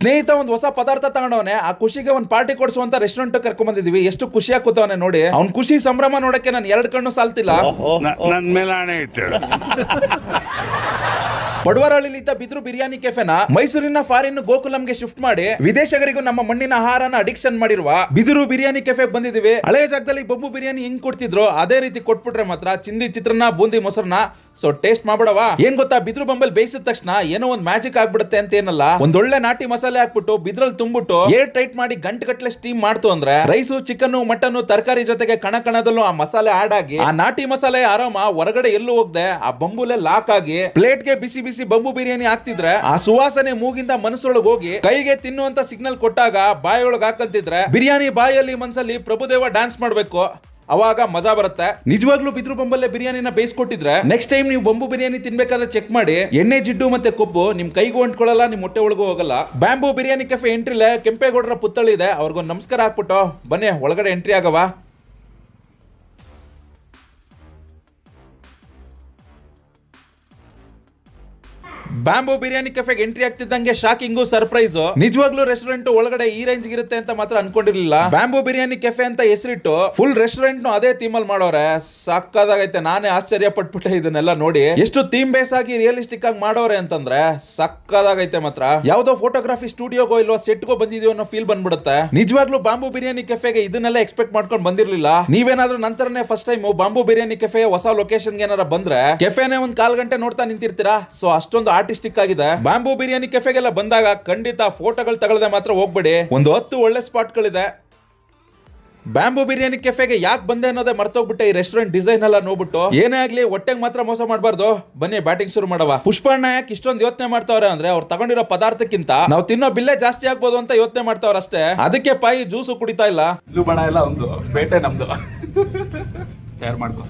ಸ್ನೇಹಿತ ಒಂದು ಹೊಸ ಪದಾರ್ಥ ತಗೊಂಡವನೆ ಆ ಖುಷಿಗೆ ಒಂದು ಪಾರ್ಟಿ ಕೊಡಿಸುವಂತ ರೆಸ್ಟೋರೆಂಟ್ ಕರ್ಕೊಂಡ್ ಬಂದಿದೀವಿ ಎಷ್ಟು ಖುಷಿ ಕೂತವನೆ ನೋಡಿ. ಅವ್ನ್ ಖುಷಿ ಸಂಭ್ರಮ ನೋಡಕ್ಕೆ ನಾನು ಎರಡು ಕಣ್ಣು ಸಾಲ್ತಿಲ್ಲ. ನನ್ ಮೇಲೆ ಹಣೆ ಇಟ್ಟಳು ಇದ್ದ ಬಿದ್ರು ಬಿರಿಯಾನಿ ಕೆಫೆನ ಮೈಸೂರಿನ ಫಾರಿನ್ ಗೋಕುಲಂಗೆ ಶಿಫ್ಟ್ ಮಾಡಿ ವಿದೇಶಗರಿಗೂ ನಮ್ಮ ಮಣ್ಣಿನ ಆಹಾರನ ಅಡಿಕ್ಷನ್ ಮಾಡಿರುವ ಬಿದಿರು ಬಿರಿಯಾನಿ ಕೆಫೆ ಬಂದಿದ್ದೀವಿ ಹಳೆಯ ಜಾಗದಲ್ಲಿ ಬೊಬ್ಬು ಬಿರಿಯಾನಿ ಹೆಂಗ್ ಕೊಡ್ತಿದ್ರು ಅದೇ ರೀತಿ ಕೊಟ್ಬಿಟ್ರೆ ಮಾತ್ರ ಚಿಂದಿ ಚಿತ್ರನ್ನ ಬೂಂದಿ ಮೊಸರನ್ನ ಸೊ ಟೇಸ್ಟ್ ಮಾಡ್ಬಿಡವಾ ಏನ್ ಗೊತ್ತಾ? ಬಿದ್ರು ಬಂಬಲ್ ಬೇಯಿಸಿದ ತಕ್ಷಣ ಏನೋ ಒಂದ್ ಮ್ಯಾಜಿಕ್ ಆಗ್ಬಿಡುತ್ತೆ ಅಂತ ಏನಲ್ಲ? ಒಂದೊಳ್ಳೆ ನಾಟಿ ಮಸಾಲೆ ಹಾಕ್ಬಿಟ್ಟು ಬಿದ್ರಲ್ಲಿ ತುಂಬಿಟ್ಟು ಏರ್ ಟೈಟ್ ಮಾಡಿ ಗಂಟು ಗಟ್ಟಲೆ ಸ್ಟೀಮ್ ಮಾಡ್ತು ಅಂದ್ರೆ ರೈಸು ಚಿಕನ್ ಮಟನ್ ತರಕಾರಿ ಜೊತೆಗೆ ಕಣ ಕಣದಲ್ಲೂ ಆ ಮಸಾಲೆ ಆಡ್ ಆಗಿ ಆ ನಾಟಿ ಮಸಾಲೆ ಆರಾಮ ಹೊರಗಡೆ ಎಲ್ಲೂ ಹೋಗದೆ, ಆ ಬಂಬುಲೆ ಲಾಕ್ ಆಗಿ ಪ್ಲೇಟ್ಗೆ ಬಿಸಿ ಬಿಸಿ ಬಂಬು ಬಿರಿಯಾನಿ ಹಾಕ್ತಿದ್ರೆ ಆ ಸುವಾಸನೆ ಮೂಗಿಂದ ಮನಸ್ಸೊಳಗೆ ಹೋಗಿ ಕೈಗೆ ತಿನ್ನುವಂತ ಸಿಗ್ನಲ್ ಕೊಟ್ಟಾಗ ಬಾಯೊಳಗೆ ಹಾಕಂತಿದ್ರೆ ಬಿರಿಯಾನಿ ಬಾಯಲ್ಲಿ ಮನ್ಸಲ್ಲಿ ಪ್ರಭುದೇವ ಡ್ಯಾನ್ಸ್ ಮಾಡ್ಬೇಕು. ಅವಾಗ ಮಜಾ ಬರುತ್ತೆ. ನಿಜವಾಗ್ಲೂ ಬಿದ್ರು ಬಂಬಲ್ಲೇ ಬಿರಿಯಾನಿನ ಬೇಯಿಸ್ಕೊಟ್ಟಿದ್ರೆ ನೆಕ್ಸ್ಟ್ ಟೈಮ್ ನೀವು ಬಂಬು ಬಿರಿಯಾನಿ ತಿನ್ಬೇಕಾದ್ರೆ ಚೆಕ್ ಮಾಡಿ, ಎಣ್ಣೆ, ಜಿಡ್ಡು ಮತ್ತೆ ಕೊಬ್ಬು ನಿಮ್ ಕೈಗೂ ಅಂಟ್ಕೊಳ್ಳಲ್ಲ, ನಿಮ್ ಹೊಟ್ಟೆ ಒಳಗೂ ಹೋಗಲ್ಲ. ಬ್ಯಾಂಬು ಬಿರಿಯಾನಿ ಕೆಫೆ ಎಂಟ್ರಿಲೆ ಕೆಂಪೇಗೌಡರ ಪುತ್ತಳಿ ಇದೆ, ಅವ್ರಿಗೊಂದು ನಮಸ್ಕಾರ ಹಾಕ್ಬಿಟ್ಟು ಬನ್ನಿ, ಒಳಗಡೆ ಎಂಟ್ರಿ ಆಗವಾ. ಬ್ಯಾಂಬು ಬಿರಿಯಾನಿ ಕೆಫೆಗೆ ಎಂಟ್ರಿ ಆಗ್ತಿದ್ದಂಗೆ ಶಾಕಿಂಗು ಸರ್ಪ್ರೈಸ್. ನಿಜವಾಗ್ಲೂ ರೆಸ್ಟೋರೆಂಟ್ ಒಳಗಡೆ ಈ ರೇಂಜ್ ಇರುತ್ತೆ ಅಂತ ಮಾತ್ರ ಅನ್ಕೊಂಡಿರ್ಲಿಲ್ಲ. ಬ್ಯಾಂಬೂ ಬಿರಿಯಾನಿ ಕೆಫೆ ಅಂತ ಹೆಸರಿಟ್ಟು ಫುಲ್ ರೆಸ್ಟೋರೆಂಟ್ ಅದೇ ಥೀಮ್ ಅಲ್ಲಿ ಮಾಡೋರೆ. ಸಕ್ಕದಾಗೈತೆ. ನಾನೇ ಆಶ್ಚರ್ಯ ಪಟ್ಬಿಟ್ಟೆ ಇದನ್ನೆಲ್ಲ ನೋಡಿ. ಎಷ್ಟು ಥೀಮ್ ಬೇಸ್ ಆಗಿ ರಿಯಲಿಸ್ಟಿಕ್ ಆಗಿ ಮಾಡೋರೆ ಅಂತಂದ್ರೆ ಸಕ್ಕದಾಗೈತೆ ಮಾತ್ರ. ಯಾವ್ದೋ ಫೋಟೋಗ್ರಫಿ ಸ್ಟುಡಿಯೋಗೋ ಇಲ್ವಾ ಸೆಟ್ಗೋ ಬಂದಿದೆಯೋ ಅನ್ನೋ ಫೀಲ್ ಬಂದ್ಬಿಡುತ್ತೆ. ನಿಜವಾಗ್ಲೂ ಬಾಂಬು ಬಿರಿಯಾನಿ ಕೆಫೆಗೆ ಇದನ್ನೆಲ್ಲ ಎಕ್ಸ್ಪೆಕ್ಟ್ ಮಾಡ್ಕೊಂಡು ಬಂದಿರ್ಲಿಲ್ಲ. ನೀವೇನಾದ್ರೂ ನಂತರನೇ first time bamboo biryani cafe ಹೊಸ ಲೊಕೇಶನ್ ಏನಾರ ಬಂದ್ರೆ, ಕೆಫೆನೇ ಒಂದ್ ಕಾಲ್ ಗಂಟೆ ನೋಡ್ತಾ ನಿಂತಿರ್ತೀರಾ? ಸೊ ಅಷ್ಟೊಂದು ಆರ್ಟಿಸ್ಟಿಕ್ ಆಗಿದೆ. ಬಾಂಬು ಬಿರಿಯಾನಿ ಕೆಫೆಗೆಲ್ಲ ಬಂದಾಗ ಖಂಡಿತ ಫೋಟೋಗಳು ತಗೊಳ್ಳದೆ ಮಾತ್ರ ಹೋಗ್ಬೇಡಿ. ಒಂದು ಹತ್ತು ಒಳ್ಳೆ ಸ್ಪಾಟ್ಗಳಿದೆ. ಬ್ಯಾಂಬು ಬಿರಿಯಾನಿ ಕೆಫೆಗೆ ಯಾಕೆ ಬಂದೆ ಅನ್ನೋದೇ ಮರ್ತೋಗ್ಬಿಟ್ಟೆ ಈ ರೆಸ್ಟೋರೆಂಟ್ ಡಿಸೈನ್ ಎಲ್ಲ ನೋಡ್ಬಿಟ್ಟು. ಏನೇ ಆಗ್ಲಿ ಹೊಟ್ಟೆಗೆ ಮಾತ್ರ ಮೋಸ ಮಾಡಬಾರ್ದು. ಬನ್ನಿ ಬ್ಯಾಟಿಂಗ್ ಶುರು ಮಾಡವ. ಪುಷ್ಪಣ್ಣ ಯಾಕೆ ಇಷ್ಟೊಂದು ಯೋಚನೆ ಮಾಡ್ತಾವ್ರೆ ಅಂದ್ರೆ ಅವ್ರು ತಗೊಂಡಿರೋ ಪದಾರ್ಥಕ್ಕಿಂತ ನಾವು ತಿನ್ನೋ ಬಿಲ್ಲೆ ಜಾಸ್ತಿ ಆಗ್ಬೋದು ಅಂತ ಯೋಚನೆ ಮಾಡ್ತಾವ್ರ ಅಷ್ಟೇ. ಅದಕ್ಕೆ ಪಾಯಿ ಜ್ಯೂಸು ಕುಡಿತಾ ಇಲ್ಲ. ಇಲ್ಲೂ ಬಣ ಎಲ್ಲ ಒಂದು ಬೇಟೆ ನಮ್ದು. ತಯಾರು ಮಾಡ್ಕೊ.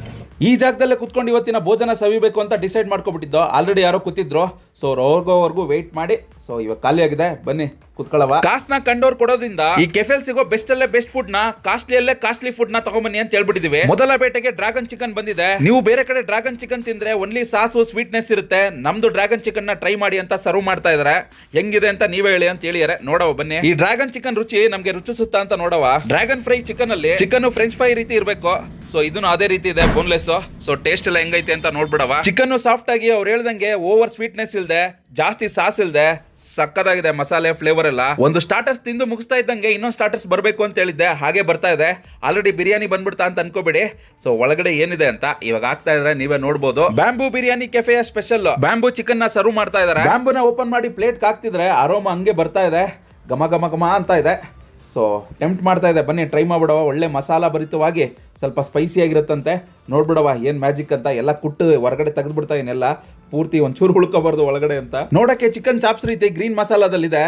ಈ ಜಾಗದಲ್ಲೇ ಕುತ್ಕೊಂಡು ಇವತ್ತಿನ ಭೋಜನ ಸವಿಬೇಕು ಅಂತ ಡಿಸೈಡ್ ಮಾಡ್ಕೊಬಿಟ್ಟಿದ್ದು. ಆಲ್ರೆಡಿ ಯಾರೋ ಕೂತಿದ್ರು. ಸೊ ಅವ್ರಿಗೋವರೆಗೂ ವೆಯ್ಟ್ ಮಾಡಿ. ಸೊ ಇವಾಗ ಖಾಲಿ ಆಗಿದೆ. ಬನ್ನಿ. ಕುತ್ಕೊಳ್ಳವ ಕಾಸ್ನ ಕಂಡೋರ್ ಕೊಡೋದ್ರಿಂದ ಈ ಕೆಫೆಲ್ ಸಿಗೋ ಬೆಸ್ಟ್ ಅಲ್ಲೇ ಬೆಸ್ಟ್ ಫುಡ್ನ ಕಾಸ್ಟ್ಲಿ ಅಲ್ಲೇ ಕಾಸ್ಟ್ಲಿ ಫುಡ್ನ ತಗೊಂಬನ್ನಿ ಅಂತ ಹೇಳ್ಬಿಟ್ಟಿದೀವಿ. ಮೊದಲ ಬೇಟೆಗೆ ಡ್ರಾಗನ್ ಚಿಕನ್ ಬಂದಿದೆ. ನೀವು ಬೇರೆ ಕಡೆ ಡ್ರಾಗನ್ ಚಿಕನ್ ತಿಂದ್ರೆ ಓನ್ಲಿ ಸಾಸು ಸ್ವೀಟ್ನೆಸ್ ಇರುತ್ತೆ. ನಮ್ದು ಡ್ರಾಗನ್ ಚಿಕನ್ನ ಟ್ರೈ ಮಾಡಿ ಅಂತ ಸರ್ವ್ ಮಾಡ್ತಾ ಇದಾರೆ. ಹೆಂಗಿದೆ ಅಂತ ನೀವೇ ಹೇಳಿ ಅಂತ ಹೇಳಿದಾರೆ. ನೋಡವ ಬನ್ನಿ. ಈ ಡ್ರಾಗನ್ ಚಿಕನ್ ರುಚಿ ನಮ್ಗೆ ರುಚಿಸುತ್ತಾ ಅಂತ ನೋಡವ. ಡ್ರಾಗನ್ ಫ್ರೈ ಚಿಕನ್ ಅಲ್ಲಿ ಚಿಕನ್ ಫ್ರೆಂಚ್ ಫ್ರೈ ರೀತಿ ಇರಬೇಕು. ಸೊ ಇದನ್ನು ಅದೇ ರೀತಿ ಇದೆ ಬೋನ್ಲೆಸ್ ಸೊ ಟೇಸ್ಟ್ ಎಲ್ಲ ಹೆಂಗೈತೆ ಅಂತ ನೋಡ್ಬಿಡವ. ಚಿಕನ್ ಸಾಫ್ಟ್ ಆಗಿ ಅವ್ರು ಹೇಳ್ದಂಗೆ ಓವರ್ ಸ್ವೀಟ್ನೆಸ್ ಇಲ್ದೆ ಜಾಸ್ತಿ ಸಾಸ್ ಇಲ್ದೆ ಸಕ್ಕದಾಗಿದೆ ಮಸಾಲೆ ಫ್ಲೇವರ್ ಎಲ್ಲ. ಒಂದು ಸ್ಟಾರ್ಟರ್ಸ್ ತಿಂದು ಮುಗಿಸ್ತಾ ಇದ್ದಂಗೆ ಇನ್ನೊಂದು ಸ್ಟಾರ್ಟರ್ಸ್ ಬರಬೇಕು ಅಂತ ಹೇಳಿದ್ದೆ. ಹಾಗೆ ಬರ್ತಾ ಇದೆ. ಆಲ್ರೆಡಿ ಬಿರಿಯಾನಿ ಬಂದ್ಬಿಡ್ತಾ ಅಂತ ಅನ್ಕೋಬೇಡಿ. ಸೊ ಒಳಗಡೆ ಏನಿದೆ ಅಂತ ಇವಾಗ ಆಗ್ತಾ ಇದ್ರೆ ನೀವೇ ನೋಡ್ಬೋದು. ಬ್ಯಾಂಬೂ ಬಿರಿಯಾನಿ ಕೆಫೆಯ ಸ್ಪೆಷಲ್ ಬ್ಯಾಂಬೂ ಚಿಕನ್ನ ಸರ್ವ್ ಮಾಡ್ತಾ ಇದಾರೆ. ಬ್ಯಾಂಬೂನ ಓಪನ್ ಮಾಡಿ ಪ್ಲೇಟ್ ಹಾಕ್ತಿದ್ರೆ ಅರೋಮ ಹಂಗೆ ಬರ್ತಾ ಇದೆ. ಘಮ ಗಮ ಗಮ ಅಂತ ಇದೆ. ಸೊ ಟೆಂಪ್ಟ್ ಮಾಡ್ತಾ ಇದೆ. ಬನ್ನಿ ಟ್ರೈ ಮಾಡ್ಬಿಡವ ಒಳ್ಳೆ ಮಸಾಲ ಭರಿತವಾಗಿ ಸ್ವಲ್ಪ ಸ್ಪೈಸಿ ಆಗಿರುತ್ತಂತೆ. ನೋಡ್ಬಿಡವ ಏನು ಮ್ಯಾಜಿಕ್ ಅಂತ. ಎಲ್ಲ ಕುಟ್ಟು ಹೊರಗಡೆ ತೆಗೆದ್ಬಿಡ್ತಾ ಇನ್ನೆಲ್ಲ. ಪೂರ್ತಿ ಒಂಚೂರು ಉಳ್ಕೋಬಾರ್ದು ಒಳಗಡೆ ಅಂತ. ನೋಡೋಕ್ಕೆ ಚಿಕನ್ ಚಾಪ್ಸ್ ರೀತಿ ಗ್ರೀನ್ ಮಸಾಲದಲ್ಲಿದೆ.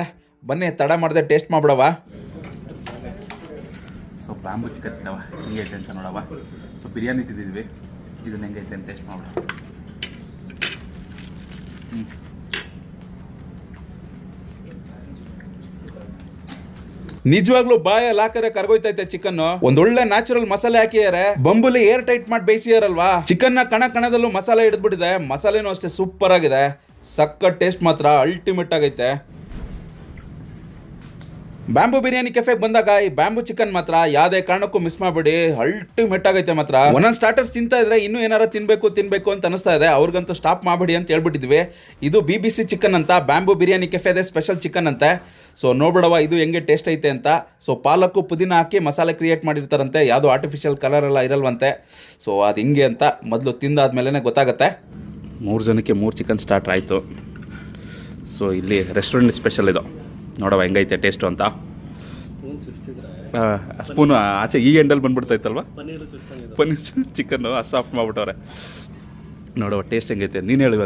ಬನ್ನಿ, ತಡ ಮಾಡಿದೆ ಟೇಸ್ಟ್ ಮಾಡ್ಬಿಡವ ಸೊ ಬ್ಯಾಂಬು ಚಿಕನ್ ತಿನ್ನವ ಹೆಂಗೈತೆ ಅಂತ ನೋಡವ ಸೊ ಬಿರಿಯಾನಿ ತಿಂದಿದ್ವಿ. ಇದನ್ನ ಹೆಂಗೈತೆ ಅಂತ ಟೇಸ್ಟ್ ಮಾಡೋಣ ನಿಜವಾಗ್ಲೂ ಬಾಯ ಹಾಕರೆ ಕರ್ಗೋಯ್ತೈತೆ ಚಿಕನ್ ಒಂದೊಳ್ಳೆ ನ್ಯಾಚುರಲ್ ಮಸಾಲೆ ಹಾಕಿದ್ದಾರೆ ಬಂಬುಲಿ ಏರ್ ಟೈಟ್ ಮಾಡಿ ಬೇಯಿಸಿದಾರಲ್ವಾ? ಚಿಕನ್ನ ಕಣ ಕಣದಲ್ಲೂ ಮಸಾಲೆ ಹಿಡಿದ್ಬಿಟ್ಟಿದೆ. ಮಸಾಲೆನೂ ಅಷ್ಟೇ ಸೂಪರ್ ಆಗಿದೆ. ಸಕ್ಕ ಟೇಸ್ಟ್ ಮಾತ್ರ ಅಲ್ಟಿಮೇಟ್ ಆಗೈತೆ. ಬ್ಯಾಂಬು ಬಿರಿಯಾನಿ ಕೆಫೆಗೆ ಬಂದಾಗ ಈ ಬ್ಯಾಂಬು ಚಿಕನ್ ಮಾತ್ರ ಯಾವ್ದೇ ಕಾರಣಕ್ಕೂ ಮಿಸ್ ಮಾಡಬೇಡಿ. ಅಲ್ಟಿಮೇಟ್ ಆಗೈತೆ ಮಾತ್ರ. ಒಂದೊಂದು ಸ್ಟಾರ್ಟರ್ಸ್ ತಿಂತಾ ಇದ್ರೆ ಇನ್ನೂ ಏನಾರ ತಿನ್ಬೇಕು ತಿನ್ಬೇಕು ಅಂತ ಅನಿಸ್ತಾ ಇದೆ. ಅವ್ರಿಗಂತೂ ಸ್ಟಾಪ್ ಮಾಡಬೇಡಿ ಅಂತ ಹೇಳ್ಬಿಟ್ಟಿದ್ವಿ. ಇದು ಬಿ ಬಿ ಸಿ ಚಿಕನ್ ಅಂತ, ಬ್ಯಾಂಬು ಬಿರಿಯಾನಿ ಕೆಫೆದೆ ಸ್ಪೆಷಲ್ ಚಿಕನ್ ಅಂತೆ. ಸೊ ನೋಡ್ಬಿಡವ ಇದು ಹೆಂಗೆ ಟೇಸ್ಟ್ ಐತೆ ಅಂತ? ಸೊ ಪಾಲಕ್ಕು ಪುದೀನ ಹಾಕಿ ಮಸಾಲೆ ಕ್ರಿಯೇಟ್ ಮಾಡಿರ್ತಾರಂತೆ. ಯಾವುದು ಆರ್ಟಿಫಿಷಿಯಲ್ ಕಲರ್ ಎಲ್ಲ ಇರಲ್ವಂತೆ. ಸೊ ಅದು ಹಿಂಗೆ ಅಂತ ಮೊದಲು ತಿಂದಾದ್ಮೇಲೆ ಗೊತ್ತಾಗುತ್ತೆ. ಮೂರು ಜನಕ್ಕೆ ಮೂರು ಚಿಕನ್ ಸ್ಟಾರ್ಟ್ ಆಯಿತು. ಸೊ ಇಲ್ಲಿ ರೆಸ್ಟೋರೆಂಟ್ ಸ್ಪೆಷಲ್ ಇದು. ನೋಡವ ಹೆಂಗೈತೆ ಟೇಸ್ಟು ಅಂತ. ಸ್ಪೂನು ಆಚೆ ಈ ಎಂಡಲ್ಲಿ ಬಂದ್ಬಿಡ್ತೈತಲ್ವ? ಪನ್ನೀರ್ ಚಿಕನ್ನು ಸಾಫ್ಟ್ ಮಾಡ್ಬಿಟ್ಟವ್ರೆ. ನೋಡುವ ಟೇಸ್ಟ್ ಹೆಂಗೈತೆ? ನೀನು ಹೇಳು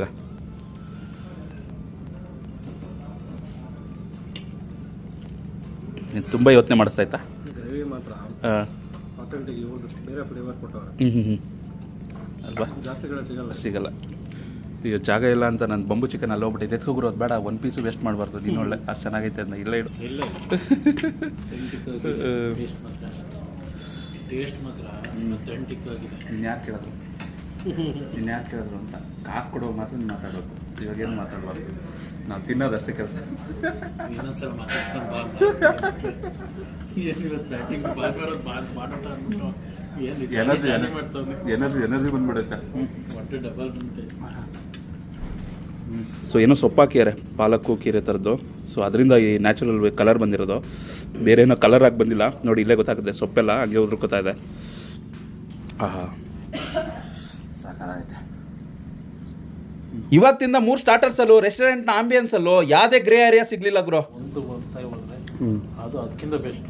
ನೀನು ತುಂಬ ಯೋಚನೆ ಮಾಡಿಸ್ತಾಯ್ತಾ ಗ್ರೇವಿ ಮಾತ್ರ ಹಾಂ ಆಥೆಂಟಿಕ್ ಇವ್ರದ್ದು ಬೇರೆ ಫ್ಲೇವರ್ ಕೊಟ್ಟವ್ರೆ. ಹ್ಞೂ ಹ್ಞೂ ಹ್ಞೂ ಅಲ್ವಾ? ಜಾಸ್ತಿ ಕಡೆ ಸಿಗಲ್ಲ. ಸಿಗಲ್ಲ. ಈಗ ಜಾಗ ಇಲ್ಲ ಅಂತ ನಾನು ಬಂಬು ಚಿಕನ್ ಅಲ್ಲಿ ಹೋಗ್ಬಿಟ್ಟು ಎತ್ಕೋಗ್ರು ಅದು ಬೇಡ ಒಂದು ಪೀಸು ವೇಸ್ಟ್ ಮಾಡಬಾರ್ದು. ನೀನು ಒಳ್ಳೆ ಅಷ್ಟು ಚೆನ್ನಾಗೈತೆ ಅಂತ ಇಲ್ಲ ಇಡು. ಟೇಸ್ಟ್ ಮಾತ್ರ. ಅಥೆಂಟಿಕ್ ಆಗಿದೆ. ಇನ್ಯಾಕೆ ಯಾರು ಯಾರು ಕೇಳಿದ್ರು ಅಂತ? ಕಾಸು ಕೊಡೋ ಮಾತ್ರ ಮಾತಾಡೋದು ಇವಾಗ ಏನು ಮಾತಾಡಬಾರ್ದು? ನಾವು ತಿನ್ನೋದಷ್ಟೇ ಕೆಲಸ. ಇನ್ನೊಂದ್ಸಲ ಮಾತಾಡ್ಸ್ಕೊಂಡು ಬಾ ಏನಿರುತ್ತೆ? ಬ್ಯಾಟಿಂಗ್ ಬಾಲ್ ಬರೋದು ಬಾಲ್ ಮಾಡೋಟ ಅಂದ್ಬಿಟ್ಟು ಏನು ಎನರ್ಜಿ ಎನರ್ಜಿ ಎನರ್ಜಿ ಬಂದ್ಬಿಡುತ್ತೆ. ಹೊಟ್ಟೆ ಡಬಲ್ ಬಂತೆ ಸೊ ಏನೋ ಸೊಪ್ಪಾಕಿಯಾರೆ ಪಾಲಕ್ಕು ಕೀರೆ ಥರದ್ದು ಸೊ ಅದರಿಂದ ಈ ನ್ಯಾಚುರಲ್ ಕಲರ್ ಬಂದಿರೋದು. ಬೇರೆ ಏನೋ ಕಲರ್ ಆಗಿ ಬಂದಿಲ್ಲ. ನೋಡಿ ಇಲ್ಲೇ ಗೊತ್ತಾಗುತ್ತೆ. ಸೊಪ್ಪೆಲ್ಲ ಹಂಗೆ ಉದುರ್ಕೋತಾ ಇದೆ. ಆಹಾ. ಸಾಕಾಗೈತೆ. ಇವತ್ತಿಂದ ಮೂರ್ ಸ್ಟಾರ್ಟರ್ಸ್ ಅಲ್ಲೂ ರೆಸ್ಟೋರೆಂಟ್ನ ಆಂಬಿಯನ್ಸ್ ಅಲ್ಲೂ ಯಾವ್ದೇ ಗ್ರೇ ಏರಿಯಾ ಸಿಗ್ಲಿಲ್ಲ ಗುರು. ಒಂದು ಹೋಗ್ತಾ ಹೋದ್ರೆ ಅದು ಅದಕ್ಕಿಂತ ಬೆಸ್ಟ್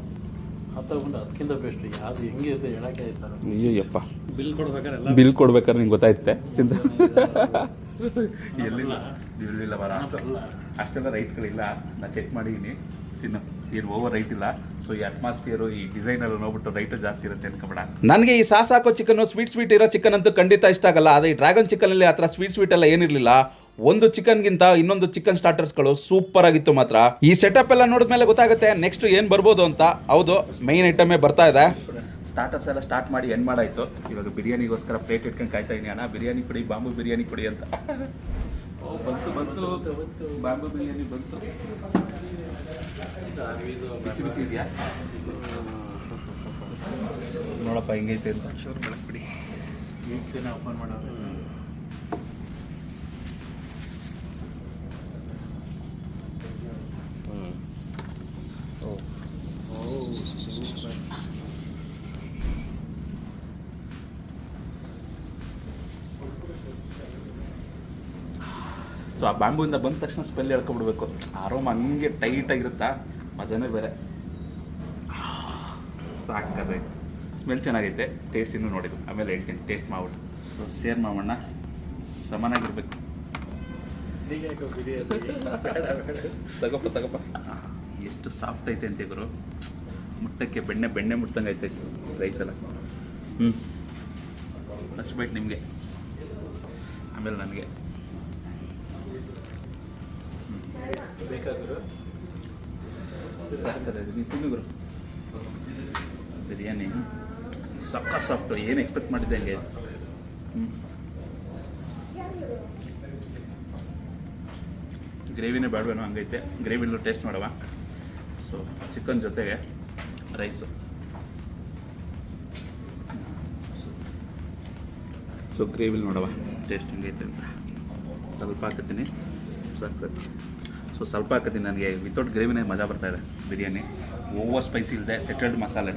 ಅದು ತಗೊಂಡು ಅದಕ್ಕಿಂತ ಬೆಸ್ಟ್ ಯಾವ್ದು ಹೆಂಗೆ ಇರುತ್ತೆ ಹೇಳಕ್ಕೆ ಆಯ್ತಾರೆ ಅಯ್ಯಪ್ಪ ಬಿಲ್ ಕೊಡ್ಬೇಕಾದ್ರೆ ಎಲ್ಲ ಬಿಲ್ ಕೊಡ್ಬೇಕಾದ್ರೆ ನಿಂಗೆ ಗೊತ್ತಾಯ್ತೆ ಚಿಂತ. ಎಲ್ಲಿಲ್ಲ? ಇಲ್ಲ ಬರ ಅಲ್ಲ. ಅಷ್ಟೆಲ್ಲ ರೈಟ್ಗಳಿಲ್ಲ ನಾ ಚೆಕ್ ಮಾಡಿದ್ದೀನಿ ತಿನ್ನು. ಏನು ಓವರ್ ರೈಟ್ ಇಲ್ಲ. ಸೊ ಈ ಅಟ್ಮಾಸ್ಫಿಯರು ಈ ಡಿಸೈನರ್ ನೋಡ್ಬಿಟ್ಟು ರೈಟು ಜಾಸ್ತಿ ಇರುತ್ತೆ ಅನ್ಕೊಬೇಡ. ನನಗೆ ಈ ಸಾಸ್ ಹಾಕೋ ಚಿಕನ್ ಸ್ವೀಟ್ ಸ್ವೀಟ್ ಇರೋ ಚಿಕನ್ ಅಂತೂ ಖಂಡಿತ ಇಷ್ಟ ಆಗಲ್ಲ. ಅದೇ ಈ ಡ್ರ್ಯಾಗನ್ ಚಿಕನ್ ಅಲ್ಲಿ ಥರ ಸ್ವೀಟ್ ಸ್ವೀಟ್ ಎಲ್ಲ ಏನಿರಲಿಲ್ಲ. ಒಂದು ಚಿಕನ್ಗಿಂತ ಇನ್ನೊಂದು ಚಿಕನ್ ಸ್ಟಾರ್ಟರ್ಸ್ಗಳು ಸೂಪರ್ ಆಗಿತ್ತು ಮಾತ್ರ. ಈ ಸೆಟಪ್ ಎಲ್ಲ ನೋಡಿದ್ಮೇಲೆ ಗೊತ್ತಾಗುತ್ತೆ ನೆಕ್ಸ್ಟ್ ಏನು ಬರ್ಬೋದು ಅಂತ. ಹೌದು ಮೈನ್ ಐಟಮೇ ಬರ್ತಾ ಇದೆ. ಸ್ಟಾರ್ಟರ್ಸ್ ಎಲ್ಲ ಸ್ಟಾರ್ಟ್ ಮಾಡಿ ಎಂಡ್ ಮಾಡಾಯಿತು. ಇವಾಗ ಬಿರಿಯಾನಿಗೋಸ್ಕರ ಪ್ಲೇಟ್ ಇಟ್ಕೊಂಡು ಕಾಯ್ತಾ ಇದೀನಿ ಅಣ್ಣ. ಬಿರಿಯಾನಿ ಕೊಡಿ ಬಾಂಬು ಬಿರಿಯಾನಿ ಕೊಡಿ ಅಂತ. ಬಂತು ಬಂತು. ಬಾಂಬೆ ಬಿರಿಯಾನಿ ಬಂತು. ಬಿಸಿ ಬಿಸಿ ಇದೆಯಾ? ನೋಡಪ್ಪ ಹೆಂಗೈತೆ ಅಂತ. ಬಿಡಿ. ಈಗ ಓಪನ್ ಮಾಡೋದು. ಸೊ ಆ ಬಂದ ತಕ್ಷಣ ಸ್ಮೆಲ್ ಹೇಳ್ಕೊಬಿಡ್ಬೇಕು ಆರೋಮ್ ಹಂಗೆ ಟೈಟ್ ಆಗಿರುತ್ತಾ? ಮಜಾನೇ ಬೇರೆ. ಸಾಕದೆ. ಸ್ಮೆಲ್ ಚೆನ್ನಾಗೈತೆ. ಟೇಸ್ಟ್ ಇನ್ನೂ ನೋಡಿದ್ದು. ಆಮೇಲೆ ಹೇಳ್ತೀನಿ. ಟೇಸ್ಟ್ ಮಾಡ್ಬಿಟ್ಟು ಸೊ ಶೇರ್ ಮಾಡೋಣ. ಸಮಾನಾಗಿರ್ಬೇಕು. ತಗೋಪ ತಗೋಪ ಎಷ್ಟು ಸಾಫ್ಟ್ ಐತೆ ಅಂತ ಗುರು. ಮುಟ್ಟಕ್ಕೆ ಬೆಣ್ಣೆ ಬೆಣ್ಣೆ ಮುಟ್ಟಂಗೆ ಐತೆ ರೈಸ್ ಎಲ್ಲ. ಹ್ಞೂ ಫಸ್ಟ್ ಬೈಟ್ ನಿಮಗೆ. ಆಮೇಲೆ ನನಗೆ. ಬೇಕಾದ್ರು ಬಿರಿಯಾನಿ. ಸಕ್ಕ ಸಾಫ್ಟ್, ಏನು ಎಕ್ಸ್ಪೆಕ್ಟ್ ಮಾಡಿದ್ದೆ ಹಂಗೆ. ಹ್ಞೂ ಗ್ರೇವಿನೇ ಬೇಡವೇನೋ ಹಂಗೈತೆ. ಗ್ರೇವಿನೂ ಟೇಸ್ಟ್ ಮಾಡವ. ಸೊ ಚಿಕನ್ ಜೊತೆಗೆ ರೈಸು ಸೊ ಗ್ರೇವಿಲಿ ನೋಡವ. ಟೇಸ್ಟ್ ಹೆಂಗೈತೆ ಅಂತ. ಸ್ವಲ್ಪ ಹಾಕತ್ತೀನಿ. ಸಾಕು ಸೊ ಸ್ವಲ್ಪ ಹಾಕತ್ತೀನಿ ನನಗೆ ವಿತೌಟ್ ಗ್ರೇವಿನೇ ಮಜಾ ಬರ್ತಾ ಇದೆ ಬಿರಿಯಾನಿ. ಓವರ್ ಸ್ಪೈಸಿ ಇಲ್ಲದೆ ಸೆಟಲ್ಡ್ ಮಸಾಲೆ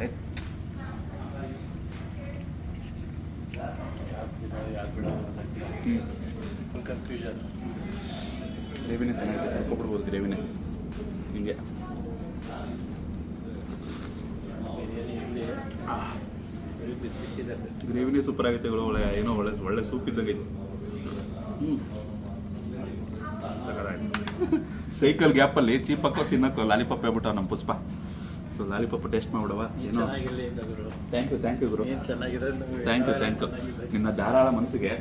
ಕನ್ಫ್ಯೂಷನ್ ಗ್ರೇವಿನೇ ಚೆನ್ನಾಗಿದೆ. ಕರ್ಕೊಬಿಡ್ಬೋದು ಗ್ರೇವಿನೇ ಹಿಂಗೆ? ಗ್ರೇವಿನೇ ಸೂಪರ್ ಆಗುತ್ತೆ ಒಳ್ಳೆ ಏನೋ ಒಳ್ಳೆ ಒಳ್ಳೆ ಸೂಪ್ ಇದ್ದಂಗೆ ಹ್ಞೂ ಸೈಕಲ್ ಗ್ಯಾಪಲ್ಲಿ ಚೀಪಕ್ಕೋ ತಿನ್ನಕ್ಕೋ ಲಾಲಿಪಾಪ್ ಹೇಳ್ಬಿಟ್ಟ ನಮ್ಮ ಪುಷ್ಪ. ಸೊ ಲಾಲಿಪಾಪ್ ಟೇಸ್ಟ್ ಮಾಡ್ಬಿಡವ ಏನೋ ಥ್ಯಾಂಕ್ ಯು ಥ್ಯಾಂಕ್ ಯು ಗುರು. ಥ್ಯಾಂಕ್ ಯು ಥ್ಯಾಂಕ್ ಯು ನಿನ್ನ ಧಾರಾಳ ಮನಸ್ಸಿಗೆ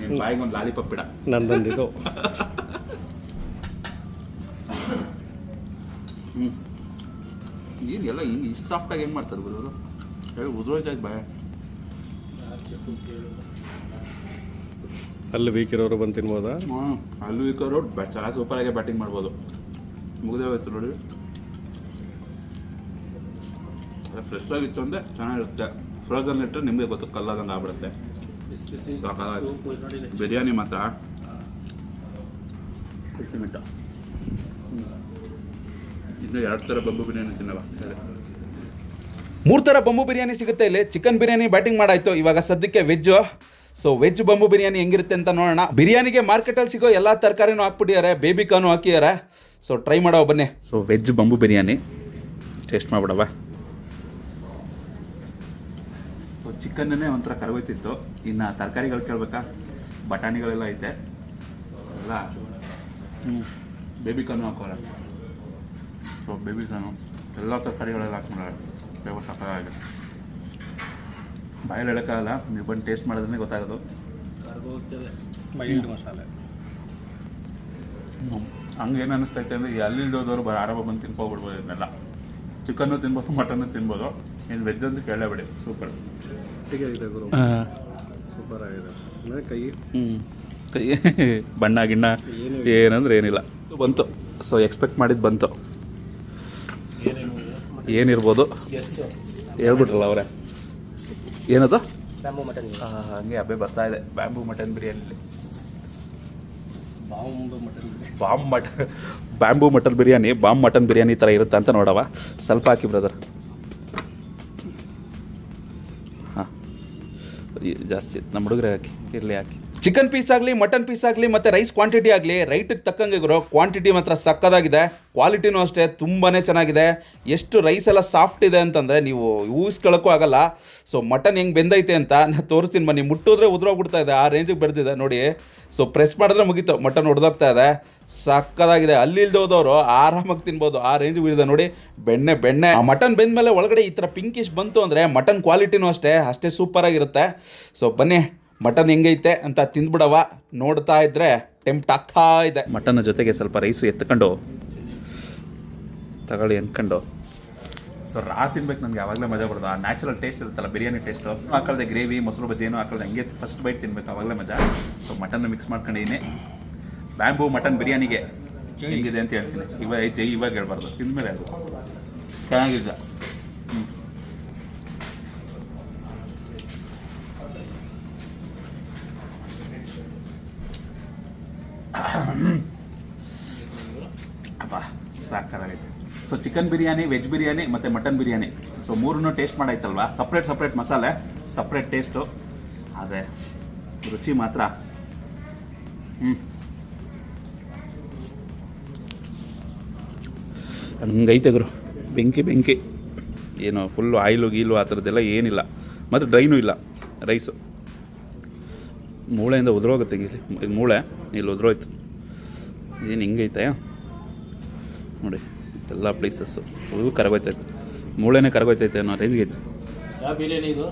ನಿನ್ನ ಬಾಯಿಗೆ ಒಂದು ಲಾಲಿಪಾಪ್ ಇಡ ನಂದಂದಿದು. ಹ್ಞೂ ಏನು ಎಲ್ಲ ಹಿಂಗೆ ಇಷ್ಟು ಸಾಫ್ಟಾಗಿ ಹೆಂಗೆ ಮಾಡ್ತಾರೆ ಗುರು ಹೇಳಿ ಬಾಯ್. ಬಾಯ ಅಲ್ಲಿ ವೀಕ್ ಇರೋರು ಬಂದು ತಿನ್ಬೋದಾ? ಅಲ್ಲಿ ವೀಕ್ ಈ ಚೆನ್ನಾಗಿ ಸೂಪರಾಗಿ ಬ್ಯಾಟಿಂಗ್ ಮಾಡ್ಬೋದು. ಮುಗಿದೇ ಹೋಯ್ತು ನೋಡಿ. ಫ್ರೆಶ್ ಆಗಿತ್ತು ಅಂದರೆ ಚೆನ್ನಾಗಿರುತ್ತೆ. ಫ್ರೋಜನ್ ಇಟ್ಟರೆ ನಿಮಗೆ ಗೊತ್ತು ಕಲ್ಲಾದಂಗೆ ಆಗ್ಬಿಡುತ್ತೆ. ಬಿರಿಯಾನಿ ಮಾತ್ರ. ಅಲ್ಟಿಮೇಟ ಇನ್ನು ಎರಡು ಥರ ಬಂಬು ಬಿರಿಯಾನಿ ತಿನ್ನಲ್ಲ. ಮೂರು ತರ ಬಂಬು ಬಿರಿಯಾನಿ ಸಿಗುತ್ತೆ ಇಲ್ಲಿ. ಚಿಕನ್ ಬಿರಿಯಾನಿ ಬ್ಯಾಟಿಂಗ್ ಮಾಡಾಯಿತು. ಇವಾಗ ಸದ್ಯಕ್ಕೆ veg so veg bamboo biryani ಹೆಂಗಿರುತ್ತೆ ಅಂತ ನೋಡೋಣ. ಬಿರಿಯಾನಿಗೆ ಮಾರ್ಕೆಟಲ್ಲಿ ಸಿಗೋ ಎಲ್ಲ ತರಕಾರಿನೂ ಹಾಕ್ಬಿಟ್ಟಿದ್ದಾರೆ. ಬೇಬಿಕಾನು ಹಾಕಿದ್ದಾರೆ. ಸೊ ಟ್ರೈ ಮಾಡೋ ಬನ್ನಿ. So veg bamboo biryani taste ಮಾಡ್ಬಿಡವ so ಚಿಕನ್ನೇ ಒಂಥರ ಕರಗೋಯ್ತಿತ್ತು. ಇನ್ನು ತರಕಾರಿಗಳು ಕೇಳಬೇಕಾ? ಬಟಾಣಿಗಳೆಲ್ಲ ಐತೆ. ಎಲ್ಲ ಹ್ಞೂ ಬೇಬಿಕಾನು ಹಾಕೋರ. ಸೊ ಬೇಬಿಕಾನು ಎಲ್ಲ ತರಕಾರಿಗಳೆಲ್ಲ ಹಾಕ್ಬಿಡೋಣ ಫ್ಲೇವರ್ ಸಕ್ಕತ್ತಾಗಿದೆ. ಬಾಯಲ್ಲಿ ಹೇಳೋಕ್ಕಾಗಲ್ಲ ನೀವು ಬಂದು ಟೇಸ್ಟ್ ಮಾಡಿದ್ರೆ ಗೊತ್ತಾಗೋದು. ಮೈಲ್ಡ್ ಮಸಾಲೆ. ಹಂಗೆ ಏನು ಅನಿಸ್ತೈತೆ ಅಂದರೆ ಈ ಅಲ್ಲಿಲ್ದೋದವ್ರು ಬರ ಆರಾಮ ಬಂದು ತಿನ್ಕೊಬಿಡ್ಬೋದು ಇದನ್ನೆಲ್ಲ. ಚಿಕನ್ನು ತಿನ್ಬೋದು ಮಟನ್ನು ತಿನ್ಬೋದು. ಏನು ವೆಜ್ ಅಂತ ಕೇಳಬೇಡಿ. ಸೂಪರ್ ಆಗಿದೆ ಗುರು? ಸೂಪರ್ ಆಗಿದೆ. ಅಂದರೆ ಕೈ ಹ್ಞೂ ಕೈ ಬಣ್ಣ ಗಿಣ್ಣ ಏನಂದ್ರೆ ಏನಿಲ್ಲ. ಬಂತು. ಸೊ ಎಕ್ಸ್ಪೆಕ್ಟ್ ಮಾಡಿದ್ದು ಬಂತು. ಏನಿರ್ಬೋದು? ಹೇಳ್ಬಿಟ್ರಲ್ಲ ಅವರೇ. ಏನದು? ಆ, ಹಂಗೆ ಹಬ್ಬೆ ಬರ್ತಾ ಇದೆ. Bamboo mutton ಬಿರಿಯಾನಿಲಿ bomb mutton bamboo mutton biryani bomb mutton biryani ಥರ ಇರುತ್ತೆ ಅಂತ ನೋಡವ. ಸ್ವಲ್ಪ ಹಾಕಿ ಬ್ರದರ್ ಹಾಂ. ಜಾಸ್ತಿ ನಮ್ಮ ಹುಡುಗರೇ ಹಾಕಿ ಇರಲಿ ಹಾಕಿ. ಚಿಕನ್ ಪೀಸ್ ಆಗಲಿ, ಮಟನ್ ಪೀಸ್ ಆಗಲಿ, ಮತ್ತೆ ರೈಸ್ ಕ್ವಾಂಟಿಟಿ ಆಗಲಿ ರೈಟಿಗೆ ತಕ್ಕಂಗೆ ಇರೋ ಕ್ವಾಂಟಿಟಿ ಮಾತ್ರ ಸಕ್ಕದಾಗಿದೆ. ಕ್ವಾಲಿಟಿನೂ ಅಷ್ಟೇ ತುಂಬಾ ಚೆನ್ನಾಗಿದೆ. ಎಷ್ಟು ರೈಸ್ ಎಲ್ಲ ಸಾಫ್ಟ್ ಇದೆ ಅಂತಂದರೆ ನೀವು ಊಹಿಸ್ಕೊಳ್ಳೋಕ್ಕೂ ಆಗಲ್ಲ. ಸೊ ಮಟನ್ ಹೆಂಗೆ ಬೆಂದೈತೆ ಅಂತ ನಾನು ತೋರಿಸ್ತೀನಿ ಬನ್ನಿ. ಮುಟ್ಟಿದ್ರೆ ಉದ್ರೋಗ್ಬಿಡ್ತಾ ಇದೆ, ಆ ರೇಂಜಿಗೆ ಬೆಳೆದಿದೆ ನೋಡಿ. ಸೊ ಪ್ರೆಸ್ ಮಾಡಿದ್ರೆ ಮುಗೀತು ಮಟನ್ ಹೊಡೆದೋಗ್ತಾ ಇದೆ. ಸಕ್ಕದಾಗಿದೆ. ಅಲ್ಲಿ ಇಲ್ದೋದವರು ಆರಾಮಾಗಿ ತಿನ್ಬೋದು, ಆ ರೇಂಜ್ ಇದೆ ನೋಡಿ. ಬೆಣ್ಣೆ ಬೆಣ್ಣೆ. ಆ ಮಟನ್ ಬೆಂದ ಮೇಲೆ ಒಳಗಡೆ ಈ ಥರ ಪಿಂಕಿಶ್ ಬಂತು ಅಂದರೆ ಮಟನ್ ಕ್ವಾಲಿಟಿನೂ ಅಷ್ಟೇ ಅಷ್ಟೇ ಸೂಪರಾಗಿರುತ್ತೆ ಸೊ ಬನ್ನಿ. ಮಟನ್ ಹೆಂಗೈತೆ ಅಂತ ತಿಂದ್ಬಿಡವ ನೋಡ್ತಾ ಇದ್ರೆ ಟೆಂಪ್ಟ್ ಆಗ್ತಾ ಇದೆ. ಮಟನ್ ಜೊತೆಗೆ ಸ್ವಲ್ಪ ರೈಸು ಎತ್ಕೊಂಡು ತಗೊಳ್ಳಿ ಅನ್ಕೊಂಡು. ಸೊ ರಾ ತಿನ್ಬೇಕು ನನಗೆ ಯಾವಾಗಲೇ ಮಜಾ ಬರೋದು ಆ ನ್ಯಾಚುರಲ್ ಟೇಸ್ಟ್ ಇರುತ್ತಲ್ಲ ಬಿರಿಯಾನಿ ಟೇಸ್ಟು ಹಾಕಲ್ದೆ ಗ್ರೇವಿ ಮೊಸರು ಬಜ್ಜಿ ಏನು ಹಾಕಲ್ದೆ ಹಂಗೆ ಫಸ್ಟ್ ಬೈಟ್ ತಿನ್ಬೇಕು ಆವಾಗಲೇ ಮಜಾ. ಸೊ ಮಟನ್ ಮಿಕ್ಸ್ ಮಾಡ್ಕೊಂಡಿದ್ದೀನಿ. ಬ್ಯಾಂಬೂ ಮಟನ್ ಬಿರಿಯಾನಿಗೆ ಹೆಂಗಿದೆ ಅಂತ ಹೇಳ್ತೀನಿ. ಇವಾಗ ಜೈ ಇವಾಗ ಹೇಳ್ಬಾರ್ದು. ತಿಂದ್ಮೇಲೆ ಅದು. ಚೆನ್ನಾಗಿದೆ. ಚಿಕನ್ ಬಿರಿಯಾನಿ ವೆಜ್ ಬಿರಿಯಾನಿ ಮತ್ತು ಮಟನ್ ಬಿರಿಯಾನಿ ಸೊ ಮೂರನ್ನು ಟೇಸ್ಟ್ ಮಾಡಾಯ್ತಲ್ವಾ? ಸಪ್ರೇಟ್ ಸಪ್ರೇಟ್ ಮಸಾಲೆ ಸಪ್ರೇಟ್ ಟೇಸ್ಟು ಆದರೆ ರುಚಿ ಮಾತ್ರ. ಹ್ಞೂ ಹಂಗೈತೆ ಗುರು. ಬೆಂಕಿ ಬೆಂಕಿ. ಏನು ಫುಲ್ಲು ಆಯಿಲು ಗೀಲು ಆ ಥರದ್ದೆಲ್ಲ ಏನಿಲ್ಲ. ಮತ್ತು ಡ್ರೈನೂ ಇಲ್ಲ. ರೈಸು ಮೂಳೆಯಿಂದ ಉದುರೋಗುತ್ತೆ ಇಲ್ಲಿ. ಮೂಳೆ, ಇಲ್ಲಿ ಉದುರೋಯ್ತು. ಏನು ಹಿಂಗೈತೆ ನೋಡಿ. ಎಲ್ಲ ಪ್ಲೇಸಸ್ಸು ಫುಲ್ ಕರಗೋಯ್ತೈತೆ. ಮೂಳೆನೇ ಕರಗೋಯ್ತೈತೆ ಅನ್ನೋ ರೇಂಜ್ಗೆ ಐತೆ. ಯಾವ ಬಿರಿಯಾನಿ ಇದು?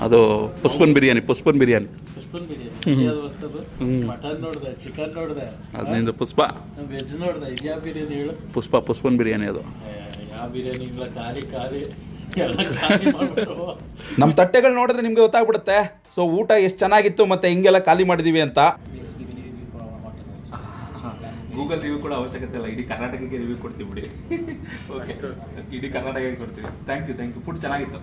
ಅದು ಪುಷ್ಪನ್ ಬಿರಿಯಾನಿ ಪುಷ್ಪನ್ ಬಿರಿಯಾನಿ. ಪುಷ್ಪನ್ ಬಿರಿಯಾನಿ. ಯಾವ್ದು ಹೊಸದು ಮಟನ್ ನೋಡಿದೆ ಚಿಕನ್ ನೋಡಿದೆ. ಅದರಿಂದ ಪುಷ್ಪ. ವೆಜ್ ನೋಡಿದೆ. ಇದ್ಯಾವ ಬಿರಿಯಾನಿ ಹೇಳು? ಪುಷ್ಪ ಪುಷ್ಪನ್ ಬಿರಿಯಾನಿ ಅದು. ಏ, ಯಾವ ಬಿರಿಯಾನಿಗಳ ಖಾಲಿ ಖಾಲಿ. ಎಲ್ಲ ಖಾಲಿ ಮಾಡ್ಬಿಟ್ಟು ನಮ್ಮ ತಟ್ಟೆಗಳು ನೋಡಿದ್ರೆ ನಿಮ್ಗೆ ಗೊತ್ತಾಗ್ಬಿಡುತ್ತೆ. ಸೊ ಊಟ ಎಷ್ಟು ಚೆನ್ನಾಗಿತ್ತು ಮತ್ತೆ ಹಿಂಗೆಲ್ಲ ಖಾಲಿ ಮಾಡಿದೀವಿ ಅಂತ. ಗೂಗಲ್ ರಿವ್ಯೂ ಕೂಡ ಅವಶ್ಯಕತೆ ಇಲ್ಲ. ಇಡೀ ಕರ್ನಾಟಕಕ್ಕೆ ರಿವ್ಯೂ ಕೊಡ್ತೀವಿ ಬಿಡಿ. ಓಕೆ ಇಡೀ ಕರ್ನಾಟಕಕ್ಕೆ ಕೊಡ್ತೀವಿ. Thank you thank you food ಚೆನ್ನಾಗಿತ್ತು.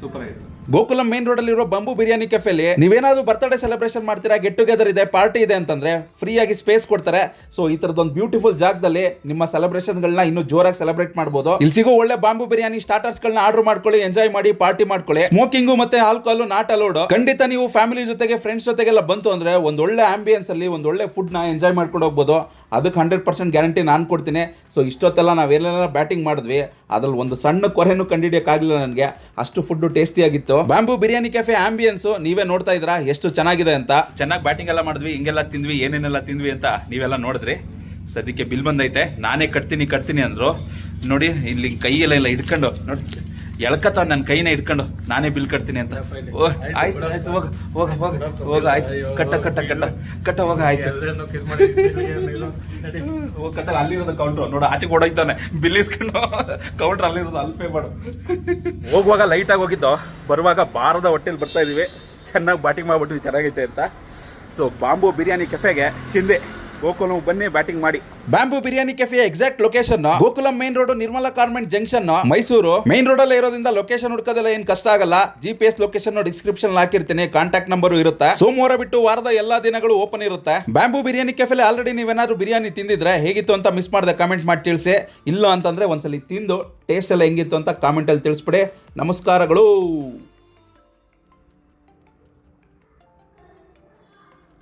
ಸೂಪರ್ ಆಗಿತ್ತು. ಗೋಕುಲಂ ಮೇನ್ ರೋಡ್ ಅಲ್ಲಿರೋ ಬಂಬು ಬಿರಿಯಾನಿ ಕೆಫೆಲಿ ನೀವೇನಾದ್ರು ಬರ್ತ್ಡೇ ಸೆಲೆಬ್ರೇಷನ್ ಮಾಡ್ತೀರಾ? ಗೆಟ್ ಟುಗೆದರ್ ಇದೆ ಪಾರ್ಟಿ ಇದೆ ಅಂತಂದ್ರೆ ಫ್ರೀ ಆಗಿ ಸ್ಪೇಸ್ ಕೊಡ್ತಾರೆ. ಸೊ ಈ ತರದೊಂದು ಬ್ಯೂಟಿಫುಲ್ ಜಾಗದಲ್ಲಿ ನಿಮ್ಮ ಸೆಲೆಬ್ರೇಷನ್ ಗಳನ್ನ ಇನ್ನೂ ಜೋರಾಗಿ ಸೆಲೆಬ್ರೇಟ್ ಮಾಡಬಹುದು ಇಲ್ಲಿ ಸಿಗೋ ಒಳ್ಳೆ ಬಾಂಬು ಬಿರಿಯಾನಿ ಸ್ಟಾರ್ಟರ್ಸ್ ಗಳನ್ನ ಆರ್ಡರ್ ಮಾಡ್ಕೊಳ್ಳಿ ಎಂಜಾಯ್ ಮಾಡಿ ಪಾರ್ಟಿ ಮಾಡ್ಕೊಳ್ಳಿ. ಸ್ಮೋಕಿಂಗ್ ಮತ್ತೆ ಆಲ್ಕೋಹಾಲ್ ನಾಟ್ ಅಲೋಡ್ ಖಂಡಿತ ನೀವು ಫ್ಯಾಮಿಲಿ ಜೊತೆಗೆ ಫ್ರೆಂಡ್ಸ್ ಜೊತೆಗೆಲ್ಲ ಬಂತು ಅಂದ್ರೆ ಒಂದ್ ಒಳ್ಳೆ ಆಂಬಿಯನ್ಸ್ ಅಲ್ಲಿ, ಒಂದ್ ಒಳ್ಳೆ ಫುಡ್ನ ಎಂಜಾಯ್ ಮಾಡ್ಕೊಂಡು ಹೋಗ್ಬೋದು. ಅದಕ್ಕೆ ಹಂಡ್ರೆಡ್ ಪರ್ಸೆಂಟ್ ಗ್ಯಾರಂಟಿ ನಾನು ಕೊಡ್ತೀನಿ. ಸೊ ಇಷ್ಟೊತ್ತೆಲ್ಲ ನಾವೇನೆಲ್ಲ ಬ್ಯಾಟಿಂಗ್ ಮಾಡಿದ್ವಿ, ಅದ್ರಲ್ಲಿ ಒಂದು ಸಣ್ಣ ಕೊರೆನೂ ಕಂಡಿಡಿಯಕ್ಕಾಗಲಿಲ್ಲ ನನಗೆ. ಅಷ್ಟು food tasty bamboo biryani cafe ambience ನೀವೇ ನೋಡ್ತಾ ಇದ್ರಾ ಎಷ್ಟು ಚೆನ್ನಾಗಿದೆ ಅಂತ. ಚೆನ್ನಾಗಿ ಬ್ಯಾಟಿಂಗ್ ಎಲ್ಲ ಮಾಡಿದ್ವಿ, ಹಿಂಗೆಲ್ಲ ತಿಂದ್ವಿ, ಏನೇನೆಲ್ಲ ತಿಂದ್ವಿ ಅಂತ ನೀವೆಲ್ಲ ನೋಡಿದ್ರಿ. ಸದ್ಯಕ್ಕೆ ಬಿಲ್ ಬಂದೈತೆ. ನಾನೇ ಕಟ್ತೀನಿ ಕಟ್ತೀನಿ ಅಂದರು. ನೋಡಿ, ಇಲ್ಲಿ ಕೈಯೆಲ್ಲ, ಎಲ್ಲ ಹಿಡ್ಕೊಂಡು ನೋಡಿ ಎಳ್ಕತ್ತ ನನ್ನ ಕೈನ ಇಟ್ಕೊಂಡು ನಾನೇ ಬಿಲ್ ಕಟ್ತೀನಿ ಅಂತ. ಓ ಆಯ್ತು ಆಯ್ತು ಹೋಗ ಹೋಗ ಹೋಗ ಹೋಗ ಆಯ್ತು. ಕಟ್ಟ ಕಟ್ಟ ಕಟ್ಟ ಕಟ್ಟ ಹೋಗ ಆಯ್ತು. ಹೋಗ್ ಕಟ್ಟ ಅಲ್ಲಿರೋದು ಕೌಂಟ್ರು ನೋಡ ಆಚೆಗೆ ಓಡೋಯ್ತಾನೆ ಬಿಲ್ ಇಸ್ಕೊಂಡು ಕೌಂಟ್ರ್ ಅಲ್ಲಿರೋದು ಅಲ್ಲಿ ಪೇ ಮಾಡು. ಹೋಗುವಾಗ ಲೈಟಾಗಿ ಹೋಗಿದ್ದು? ಬರುವಾಗ ಬಾರದ ಹೊಟ್ಟೆಲಿ ಬರ್ತಾ ಇದೀವಿ. ಚೆನ್ನಾಗಿ ಬಾಟಿಂಗ್ ಮಾಡ್ಬಿಟ್ಟು ಚೆನ್ನಾಗೈತೆ ಅಂತ. ಸೊ ಬಾಂಬು ಬಿರಿಯಾನಿ ಕೆಫೆಗೆ ಚಿಂದೆ. ಗೋಕುಲಂ ಬನ್ನಿ ಬ್ಯಾಟಿಂಗ್ ಮಾಡಿ. Bamboo biryani cafe exact location Gokulam main road Nirmala garment junction Mysuru. Main road ಅಲ್ಲಿ ಇರೋದ್ರಿಂದ ಲೊಕೇಶನ್ ಹುಡ್ಕೋದೆಲ್ಲ ಏನ್ ಕಷ್ಟ ಆಗಲ್ಲ. G P S location description ಹಾಕಿರ್ತೀನಿ. ಕಾಂಟ್ಯಾಕ್ಟ್ ನಂಬರ್ ಇರುತ್ತೆ. ಸೋಮವಾರ ಬಿಟ್ಟು ವಾರದ ಎಲ್ಲಾ ದಿನಗಳು ಓಪನ್ ಇರುತ್ತೆ. ಬ್ಯಾಂಬು ಬಿರಿಯಾನಿ ಕೆಫೆಲಿ ಆಲ್ರೆಡಿ ನೀವೇನಾದ್ರೂ ಬಿರಿಯಾನಿ ತಿಂದಿದ್ರೆ ಹೇಗಿತ್ತು ಅಂತ ಮಿಸ್ ಮಾಡದೆ ಕಾಮೆಂಟ್ ಮಾಡಿ ತಿಳಿಸಿ. ಇಲ್ಲ ಅಂತಂದ್ರೆ ಒಂದ್ಸಲಿ ತಿಂದು ಟೇಸ್ಟ್ ಎಲ್ಲ ಹೆಂಗಿತ್ತು ಅಂತ ಕಾಮೆಂಟ್ ಅಲ್ಲಿ ತಿಳಿಸ್ಬಿಡಿ. ನಮಸ್ಕಾರಗಳು.